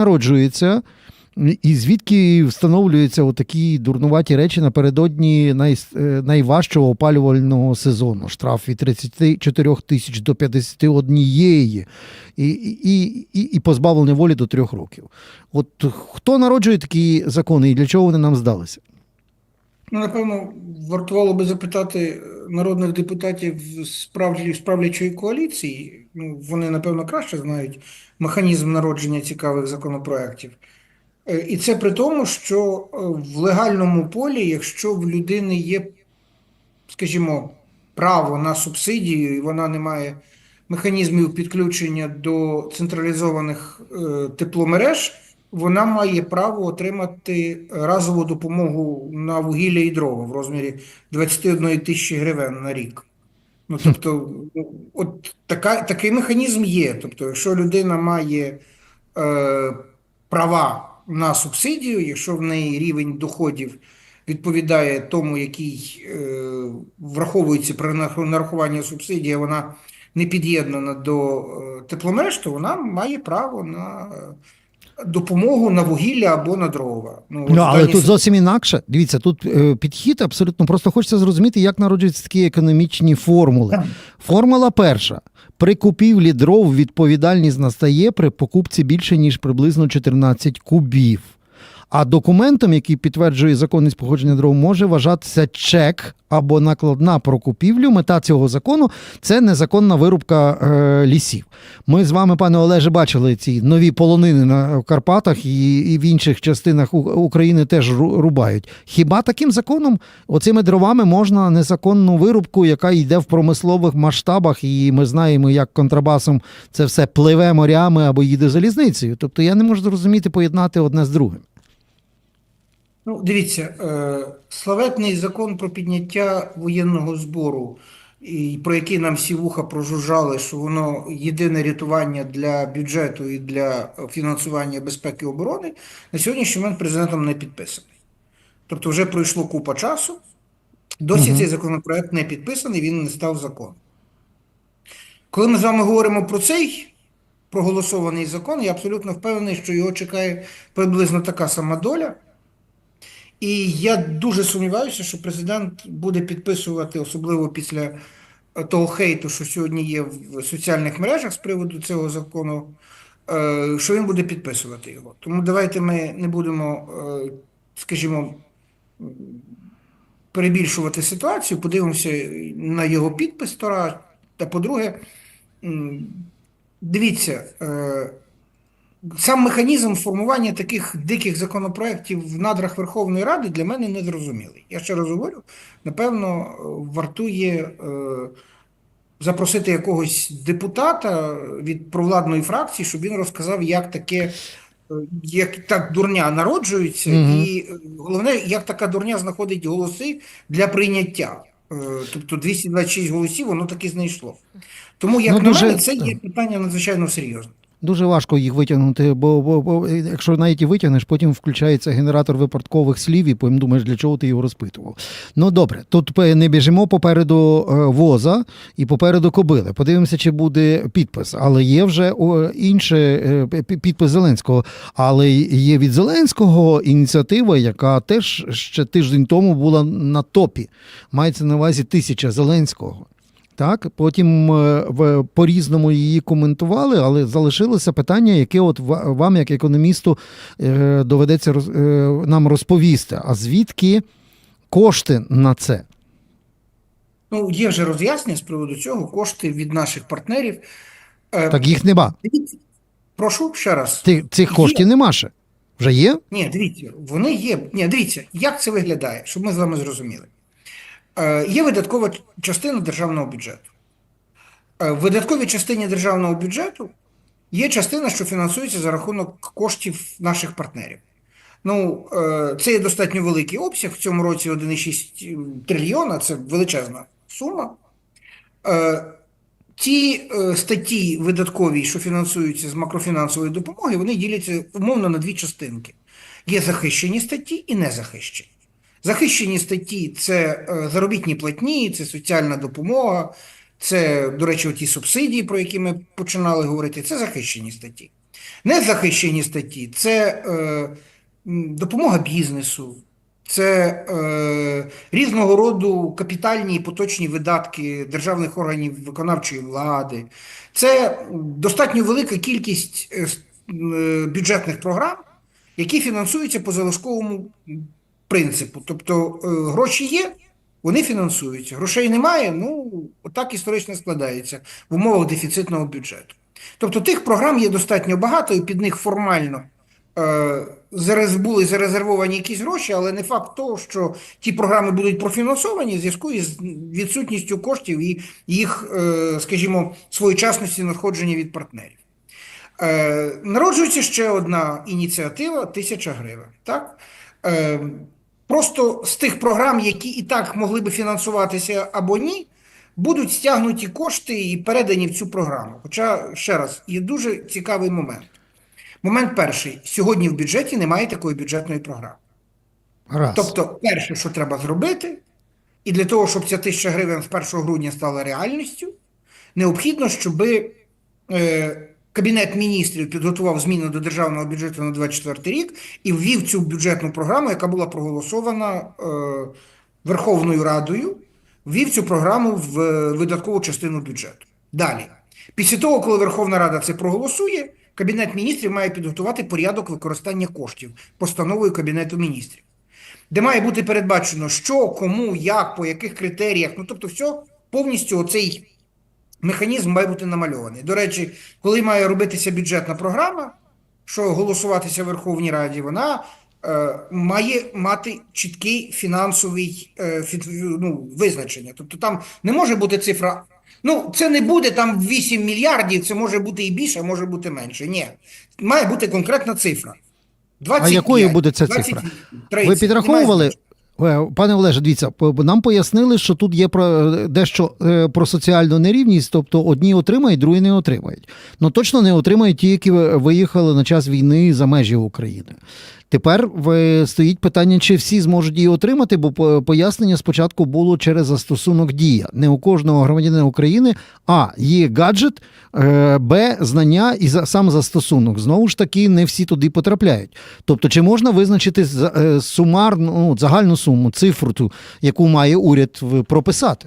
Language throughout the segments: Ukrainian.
народжується, і звідки встановлюються отакі дурнуваті речі напередодні най, е, найважчого опалювального сезону. Штраф від 34 тисяч до 51 і, і, і, і позбавлення волі до трьох років. От хто народжує такі закони і для чого вони нам здалися? Ну, напевно, вартувало би запитати народних депутатів з правлячої коаліції. Ну, вони, напевно, краще знають механізм народження цікавих законопроєктів. Е, І це при тому, що е, в легальному полі, якщо в людини є, скажімо, право на субсидію, і вона не має механізмів підключення до централізованих е, тепломереж, вона має право отримати разову допомогу на вугілля і дрова в розмірі 21 тисячі гривень на рік. Ну, тобто, ну, от така, такий механізм є. Тобто, якщо людина має е, права на субсидію, якщо в неї рівень доходів відповідає тому, який е, враховується при нар- нарахуванні субсидії, вона не під'єднана до е, тепломереж, то вона має право на е, допомогу на вугілля або на дрова. Ну, Ну, але тут зовсім інакше. Дивіться, тут е, підхід абсолютно просто хочеться зрозуміти, як народжуються такі економічні формули. Формула перша. При купівлі дров відповідальність настає при покупці більше, ніж приблизно 14 кубів. А документом, який підтверджує законність походження дров, може вважатися чек або накладна про купівлю. Мета цього закону це незаконна вирубка е, лісів. Ми з вами, пане Олеже, бачили ці нові полонини на Карпатах і, і в інших частинах України теж рубають. Хіба таким законом, оцими дровами можна незаконну вирубку, яка йде в промислових масштабах, і ми знаємо, як контрабасом це все пливе морями або їде залізницею. Тобто я не можу зрозуміти поєднати одне з другим. Ну, дивіться, е, славетний закон про підняття воєнного збору, і про який нам всі вуха прожужжали, що воно єдине рятування для бюджету і для фінансування безпеки і оборони, на сьогоднішній момент президентом не підписаний. Тобто вже пройшло купа часу, досі Мгм. цей законопроект не підписаний, він не став законом. Коли ми з вами говоримо про цей проголосований закон, я абсолютно впевнений, що його чекає приблизно така сама доля. І я дуже сумніваюся, що президент буде підписувати, особливо після е, того хейту, що сьогодні є в соціальних мережах з приводу цього закону, е, що він буде підписувати його. Тому давайте ми не будемо, е, скажімо, перебільшувати ситуацію, подивимося на його підпис. Та по-друге, дивіться. Сам механізм формування таких диких законопроєктів в надрах Верховної Ради для мене не зрозумілий. Я ще раз говорю, напевно, вартує е, запросити якогось депутата від провладної фракції, щоб він розказав, як таке, е, як так дурня народжується, Мгм. і е, головне, як така дурня знаходить голоси для прийняття. Тобто 226 голосів, воно таки знайшло. Тому, як Ну, на мене, це є питання надзвичайно серйозне. Дуже важко їх витягнути, бо, бо, бо якщо навіть і витягнеш, потім включається генератор випадкових слів, і потім думаєш, для чого ти його розпитував. Ну добре, тут не біжимо попереду е, воза і попереду кобили. Подивимося, чи буде підпис. Але є вже інше е, підпис Зеленського. Але є від Зеленського ініціатива, яка теж ще тиждень тому була на топі. Мається на увазі тисяча Зеленського. Так, потім е, по-різному її коментували, але залишилося питання, яке от вам, як економісту, е, доведеться е, нам розповісти. А звідки кошти на це? Ну, є вже роз'яснення з приводу цього, кошти від наших партнерів. Так їх нема. Прошу ще раз. Ти- Цих коштів нема ще. Вже є? Ні, дивіться, вони є. Ні, дивіться, як це виглядає, щоб ми з вами зрозуміли. Е, є видаткова частина державного бюджету. Е, в видатковій частині державного бюджету є частина, що фінансується за рахунок коштів наших партнерів. Ну, е, це є достатньо великий обсяг. В цьому році 1,6 трильйона це величезна сума. Ті статті видаткові, що фінансуються з макрофінансової допомоги, вони діляться умовно на дві частинки. Є захищені статті і незахищені. Захищені статті це е, заробітні платні, це соціальна допомога, це, до речі, ті субсидії, про які ми починали говорити, це захищені статті. Незахищені статті це е, допомога бізнесу, це е, різного роду капітальні і поточні видатки державних органів виконавчої влади, це достатньо велика кількість е, е, бюджетних програм, які фінансуються по залишковому принципу. Тобто е, гроші є, вони фінансуються. Грошей немає, ну так історично складається в умовах дефіцитного бюджету. Тобто тих програм є достатньо багато, і під них формально е, були зарезервовані якісь гроші, але не факт того, що ті програми будуть профінансовані в зв'язку із відсутністю коштів і їх, е, скажімо, своєчасності надходження від партнерів. Народжується ще одна ініціатива тисяча гривень. Так? Просто з тих програм, які і так могли би фінансуватися або ні, будуть стягнуті кошти і передані в цю програму. Хоча, ще раз, є дуже цікавий момент. Момент перший: сьогодні в бюджеті немає такої бюджетної програми. Раз. Тобто, перше, що треба зробити, і для того, щоб ця тисяча гривень з 1 грудня стала реальністю, необхідно, щоб е, Кабінет міністрів підготував зміни до державного бюджету на 2024 рік і ввів цю бюджетну програму, яка була проголосована е, Верховною Радою, ввів цю програму в е, видаткову частину бюджету. Далі, після того, коли Верховна Рада це проголосує, Кабінет міністрів має підготувати порядок використання коштів постановою Кабінету міністрів де має бути передбачено, що, кому, як, по яких критеріях. Ну, тобто, все повністю оцей механізм має бути намальований. До речі, коли має робитися бюджетна програма, що голосуватися в Верховній Раді, вона е, має мати чіткий фінансовий е, ну, визначення. Тобто там не може бути цифра. Ну, це не буде там 8 мільярдів, це може бути і більше, а може бути менше. Ні. Має бути конкретна цифра. 25, якою буде ця цифра? 28, Ви підраховували, пане Олеже, дивіться, нам пояснили, що тут є про дещо е, про соціальну нерівність, тобто одні отримають, другі не отримають. Ну точно не отримають ті, які виїхали на час війни за межі України. Тепер стоїть питання, чи всі зможуть її отримати, бо пояснення спочатку було через застосунок дія. Не у кожного громадянина України А є гаджет, е, Б знання і сам застосунок. Знову ж таки, не всі туди потрапляють. Тобто, чи можна визначити е, сумарну ну, загальну суму, цифру, ту, яку має уряд прописати?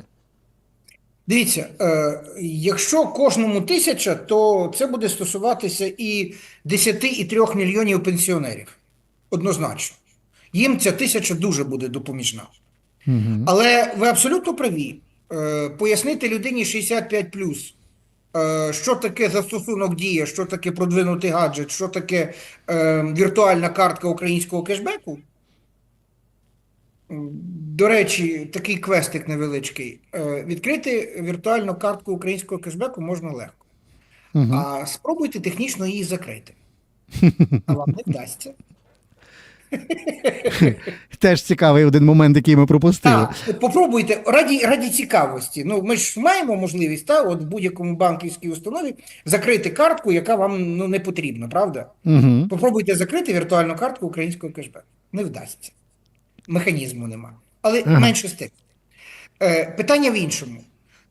Дивіться, е, якщо кожному тисяча, то це буде стосуватися і 10 і 3 мільйонів пенсіонерів. Однозначно. Їм ця тисяча дуже буде допоміжна. Угу. Але ви абсолютно праві. Е, пояснити людині 65 е, що таке застосунок дія, що таке продвинутий гаджет, що таке е, віртуальна картка українського кешбеку. До речі, такий квестик невеличкий. Відкрити віртуальну картку українського кешбеку можна легко. Угу. А спробуйте технічно її закрити. А вам не вдасться. Теж цікавий один момент, який ми пропустили. Так, попробуйте раді, раді цікавості. Ну, ми ж маємо можливість та, от в будь-якому банківській установі закрити картку, яка вам ну, не потрібна, правда? Угу. Попробуйте закрити віртуальну картку українського кешбеку. Не вдасться. Механізму нема. Але Ага. менше з тим. Е, питання в іншому.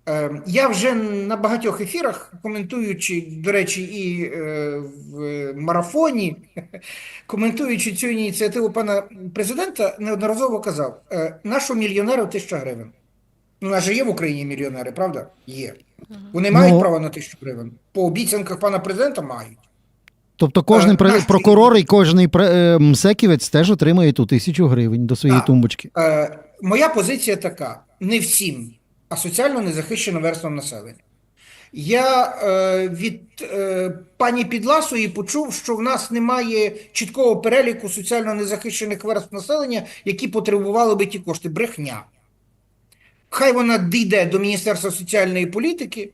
Е, я вже на багатьох ефірах, коментуючи, до речі, і е, в марафоні, коментуючи цю ініціативу пана президента, неодноразово казав: е, нашого мільйонеру тисяча гривень. Ну, у нас же є в Україні мільйонери, правда? Є. Вони мають Ну. право на тисячу гривень. По обіцянках пана президента мають. Тобто кожен наш- прокурор і кожен е, МСЕКівець теж отримає ту тисячу гривень до своєї Так. тумбочки. Моя позиція така: не всім, а соціально незахищеним верствам населення. Я е, від е, пані Підласої почув, що в нас немає чіткого переліку соціально незахищених верств населення, які потребували би ті кошти. Брехня. Хай вона дійде до Міністерства соціальної політики,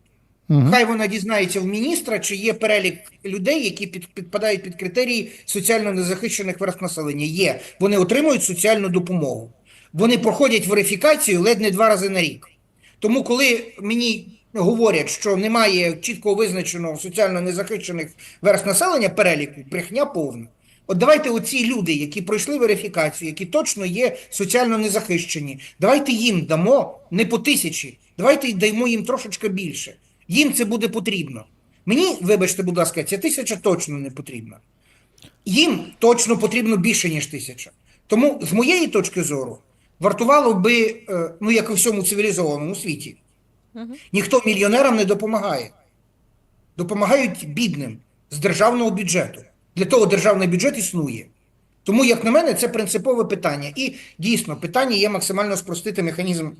Угу. Хай вона дізнається в міністра, чи є перелік людей, які під, підпадають під критерії соціально незахищених верств населення. Є. Вони отримують соціальну допомогу. Вони проходять верифікацію ледь не два рази на рік. Тому, коли мені говорять, що немає чітко визначеного соціально незахищених верств населення переліку, брехня повна. От давайте оці люди, які пройшли верифікацію, які точно є соціально незахищені, давайте їм дамо не по тисячі, давайте даємо їм трошечки більше. Їм це буде потрібно. Мені, вибачте, будь ласка, ця тисяча точно не потрібна. Їм точно потрібно більше, ніж тисяча. Тому, з моєї точки зору, вартувало би, е, ну як і всьому цивілізованому світі, ніхто мільйонерам не допомагає. Допомагають бідним з державного бюджету. Для того державний бюджет існує. Тому, як на мене, це принципове питання. І дійсно, питання є максимально спростити механізм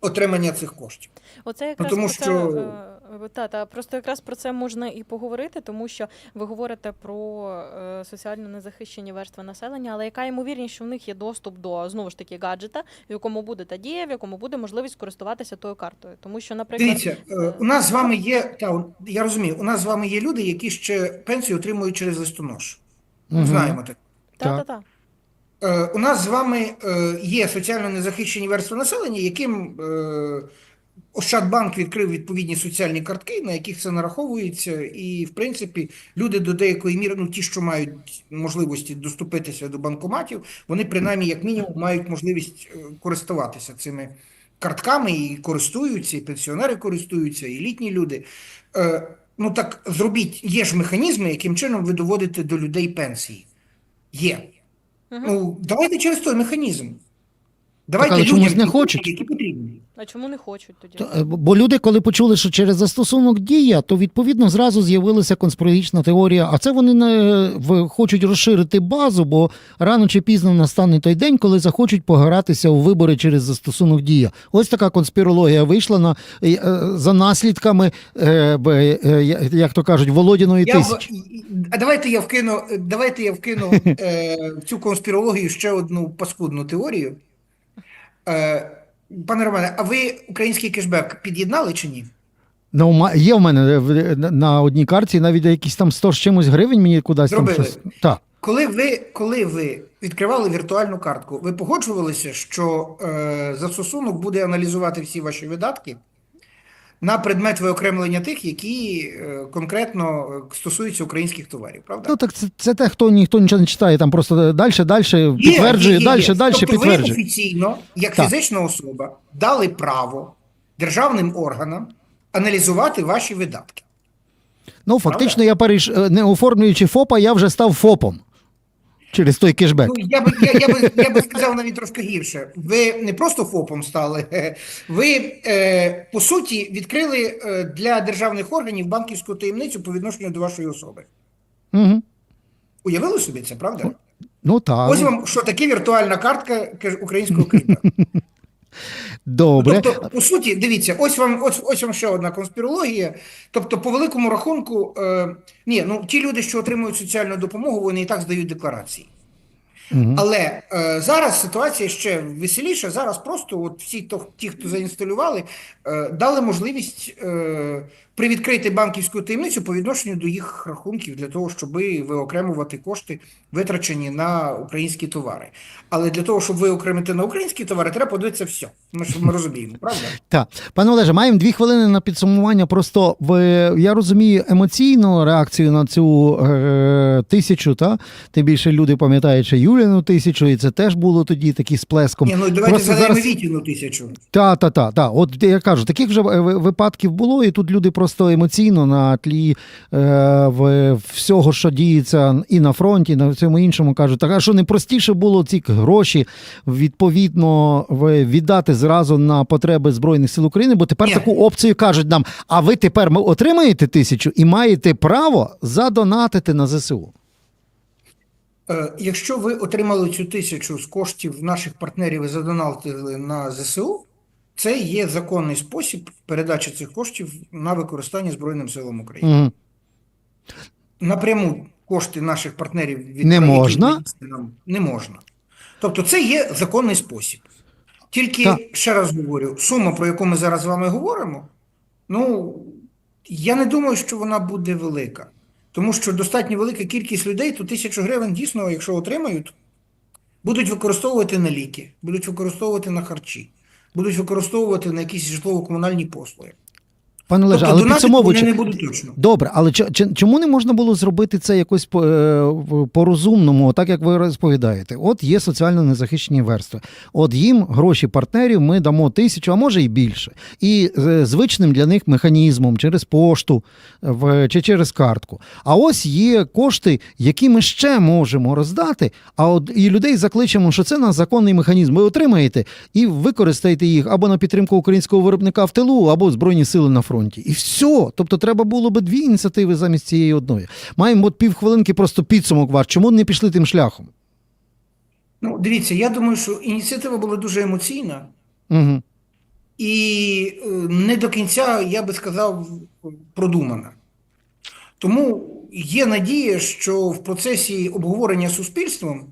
отримання цих коштів. Оце якраз тому що- е, та, та, просто якраз про це можна і поговорити, тому що ви говорите про е, соціально незахищені верстви населення, але яка ймовірність, що в них є доступ до знову ж таки гаджета, в якому буде та дія, в якому буде можливість користуватися тою картою. Тому що, наприклад, Дивіться, е, у нас з вами є, та, я розумію, у нас з вами є люди, які ще пенсію отримують через листонож. Мгм. Знаємо так. та, та, та. Е, У нас з вами е, є соціально незахищені верстви населення, яким е, Ощадбанк відкрив відповідні соціальні картки, на яких це нараховується, і в принципі люди до деякої міри, ну ті, що мають можливості доступитися до банкоматів, вони принаймні як мінімум мають можливість е, користуватися цими картками і користуються, і пенсіонери користуються, і літні люди. Е, Ну так зробіть, є ж механізми, яким чином ви доводите до людей пенсії. Є. Ну, давайте через той механізм. Давайте але людям чомусь не хочуть. які потрібні. А чому не хочуть тоді? То, е, Бо люди, коли почули, що через застосунок дія, то відповідно зразу з'явилася конспірологічна теорія. А це вони не в- хочуть розширити базу, бо рано чи пізно настане той день, коли захочуть погратися у вибори через застосунок дія. Ось така конспірологія вийшла на е, е, за наслідками, е, б- е, я- як то кажуть, Володіної Я в, тисячі. а давайте я вкину, давайте я вкину е, в цю конспірологію ще одну паскудну теорію. Е, пане Романе, а ви український кешбек під'єднали чи ні? Ну, є в мене е, в- на- одній карті навіть якісь там 100 з чимось гривень мені кудись там Зробили. щось. Так. Коли ви, коли ви відкривали віртуальну картку, ви погоджувалися, що е, застосунок буде аналізувати всі ваші видатки на предмет виокремлення тих, які е, конкретно е, стосуються українських товарів, правда? Ну так це, це те, хто ніхто нічого не читає, там просто далі, далі підтверджує, є, є, далі, є. далі тобто підтверджує. ви офіційно, як Так. фізична особа, дали право державним органам аналізувати ваші видатки. Ну, фактично, я перейш, е, не оформлюючи ФОПа, я вже став ФОПом через той кешбек. Ну, я би, я, я, би, я би сказав навіть трошки гірше. Ви не просто ФОПом стали, ви, е, по суті, відкрили е, для державних органів банківську таємницю по відношенню до вашої особи. Угу. Уявили собі це, правда? Ну так. Ось вам, що таке віртуальна картка українського кредита. Добре. Тобто, по суті, дивіться, ось вам, ось, ось вам ще одна конспірологія. Тобто, по великому рахунку, е, ні, ну ті люди, що отримують соціальну допомогу, вони і так здають декларації. Угу. Але е, зараз ситуація ще веселіша. Зараз просто от всі, хто, ті, хто заінсталювали, е, дали можливість е, привідкрити банківську таємницю по відношенню до їх рахунків для того, щоб виокремувати кошти, витрачені на українські товари. Але для того, щоб виокремити на українські товари, треба подивитися все. Ми ж ми розуміємо, правда? Так, пане Олеже, маємо дві хвилини на підсумування. Просто ви, я розумію емоційну реакцію на цю е, тисячу, та тим більше люди пам'ятають, що Юліну тисячу, і це теж було тоді такі з плеском. Ні, ну давайте Просто згадаємо зараз- Вітіну тисячу. Та, та, та, та. От я кажу, таких вже е, випадків було, і тут люди просто емоційно на тлі е, в, всього, що діється і на фронті, і на всьому іншому кажуть, так а що не простіше було ці гроші відповідно віддати зразу на потреби Збройних сил України, бо тепер Ні. таку опцію кажуть нам: а ви тепер отримаєте тисячу і маєте право задонатити на ЗСУ. Е, Якщо ви отримали цю тисячу з коштів наших партнерів і задонатили на ЗСУ, це є законний спосіб передачі цих коштів на використання Збройним силам України. Угу. Напряму кошти наших партнерів від Не можна? не можна. Тобто це є законний спосіб. Тільки, Так. ще раз говорю, сума, про яку ми зараз з вами говоримо, ну, я не думаю, що вона буде велика. Тому що достатньо велика кількість людей, то тисячу гривень дійсно, якщо отримають, будуть використовувати на ліки, будуть використовувати на харчі, будуть використовувати на якісь житлово-комунальні послуги. Пане Олеже, тобто але підсумовуючи, не будуть точно. Добре, але чому не можна було зробити це якось по, е, по-розумному, так як ви розповідаєте? От є соціально незахищені верстви. От їм гроші партнерів ми дамо тисячу, а може і більше. І звичним для них механізмом через пошту в, чи через картку. А ось є кошти, які ми ще можемо роздати. А от і людей закличемо, що це наш законний механізм. Ви отримаєте і використаєте їх або на підтримку українського виробника в тилу, або збройні сили на фронті. І все. Тобто, треба було би дві ініціативи замість цієї одної. Маємо от півхвилинки просто підсумок ваш. Чому не пішли тим шляхом? Ну, дивіться, я думаю, що ініціатива була дуже емоційна Угу. і е, не до кінця, я би сказав, продумана. Тому є надія, що в процесі обговорення суспільством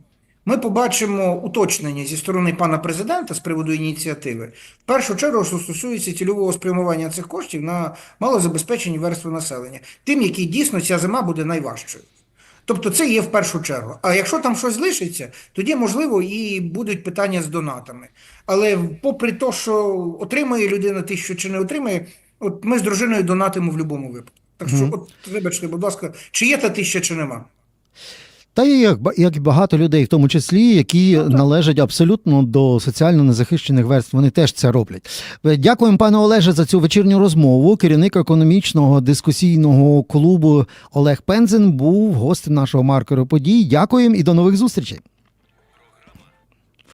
ми побачимо уточнення зі сторони пана президента з приводу ініціативи. В першу чергу, що стосується цільового спрямування цих коштів на малозабезпечені верстви населення, тим, які дійсно ця зима буде найважчою. Тобто це є в першу чергу. А якщо там щось лишиться, тоді, можливо, і будуть питання з донатами. Але попри те, що отримає людина тисячу чи не отримає, от ми з дружиною донатимо в будь-якому випадку. Так що, Мгм. от, вибачте, будь ласка, чи є та тисяча, чи нема. Та і як, як багато людей, в тому числі, які належать абсолютно до соціально незахищених верств, вони теж це роблять. Е, Дякуємо, пане Олеже, за цю вечірню розмову. Керівник економічного дискусійного клубу Олег Пензен був гостем нашого маркеру подій. Дякуємо і до нових зустрічей.